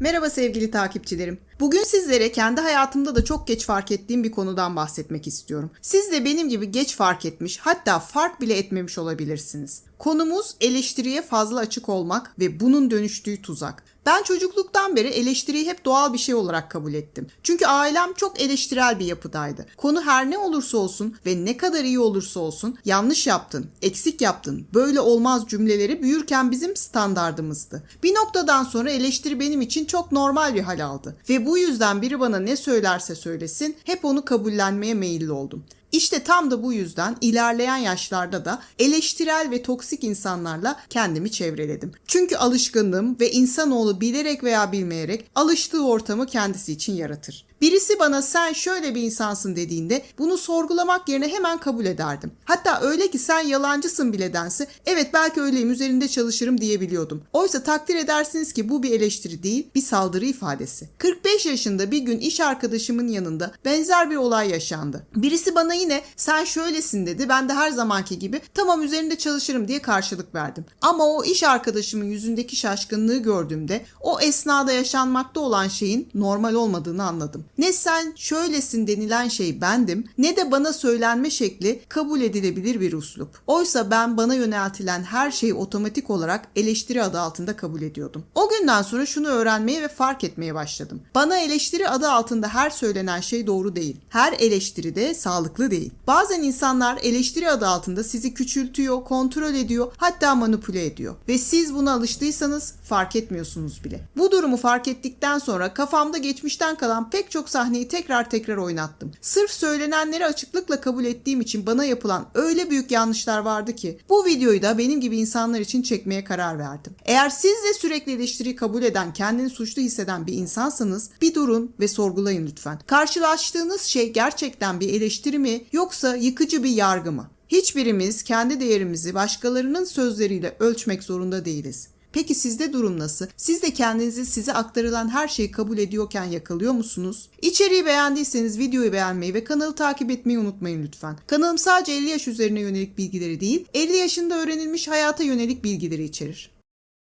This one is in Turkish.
Merhaba sevgili takipçilerim. Bugün sizlere kendi hayatımda da çok geç fark ettiğim bir konudan bahsetmek istiyorum. Siz de benim gibi geç fark etmiş, hatta fark bile etmemiş olabilirsiniz. Konumuz eleştiriye fazla açık olmak ve bunun dönüştüğü tuzak. Ben çocukluktan beri eleştiriyi hep doğal bir şey olarak kabul ettim. Çünkü ailem çok eleştirel bir yapıdaydı. Konu her ne olursa olsun ve ne kadar iyi olursa olsun yanlış yaptın, eksik yaptın, böyle olmaz cümleleri büyürken bizim standardımızdı. Bir noktadan sonra eleştiri benim için çok normal bir hal aldı. Ve bu yüzden biri bana ne söylerse söylesin hep onu kabullenmeye meyilli oldum. İşte tam da bu yüzden ilerleyen yaşlarda da eleştirel ve toksik insanlarla kendimi çevreledim. Çünkü alışkınlığım ve insanoğlu bilerek veya bilmeyerek alıştığı ortamı kendisi için yaratır. Birisi bana sen şöyle bir insansın dediğinde bunu sorgulamak yerine hemen kabul ederdim. Hatta öyle ki sen yalancısın bile dense evet belki öyleyim üzerinde çalışırım diyebiliyordum. Oysa takdir edersiniz ki bu bir eleştiri değil bir saldırı ifadesi. 45 yaşında bir gün iş arkadaşımın yanında benzer bir olay yaşandı. Birisi bana yine sen şöylesin dedi ben de her zamanki gibi tamam üzerinde çalışırım diye karşılık verdim. Ama o iş arkadaşımın yüzündeki şaşkınlığı gördüğümde o esnada yaşanmakta olan şeyin normal olmadığını anladım. Ne sen şöylesin denilen şey bendim ne de bana söylenme şekli kabul edilebilir bir uslup. Oysa ben bana yöneltilen her şeyi otomatik olarak eleştiri adı altında kabul ediyordum. O günden sonra şunu öğrenmeye ve fark etmeye başladım. Bana eleştiri adı altında her söylenen şey doğru değil. Her eleştiri de sağlıklı değil. Bazen insanlar eleştiri adı altında sizi küçültüyor, kontrol ediyor, hatta manipüle ediyor. Ve siz buna alıştıysanız fark etmiyorsunuz bile. Bu durumu fark ettikten sonra kafamda geçmişten kalan pek çok sahneyi tekrar tekrar oynattım. Sırf söylenenleri açıklıkla kabul ettiğim için bana yapılan öyle büyük yanlışlar vardı ki bu videoyu da benim gibi insanlar için çekmeye karar verdim. Eğer siz de sürekli eleştiriyi kabul eden, kendini suçlu hisseden bir insansanız bir durun ve sorgulayın lütfen. Karşılaştığınız şey gerçekten bir eleştiri yoksa yıkıcı bir yargı mı? Hiçbirimiz kendi değerimizi başkalarının sözleriyle ölçmek zorunda değiliz. Peki sizde durum nasıl? Siz de kendinizi size aktarılan her şeyi kabul ediyorken yakalıyor musunuz? İçeriği beğendiyseniz videoyu beğenmeyi ve kanalı takip etmeyi unutmayın lütfen. Kanalım sadece 50 yaş üzerine yönelik bilgileri değil, 50 yaşında öğrenilmiş hayata yönelik bilgileri içerir.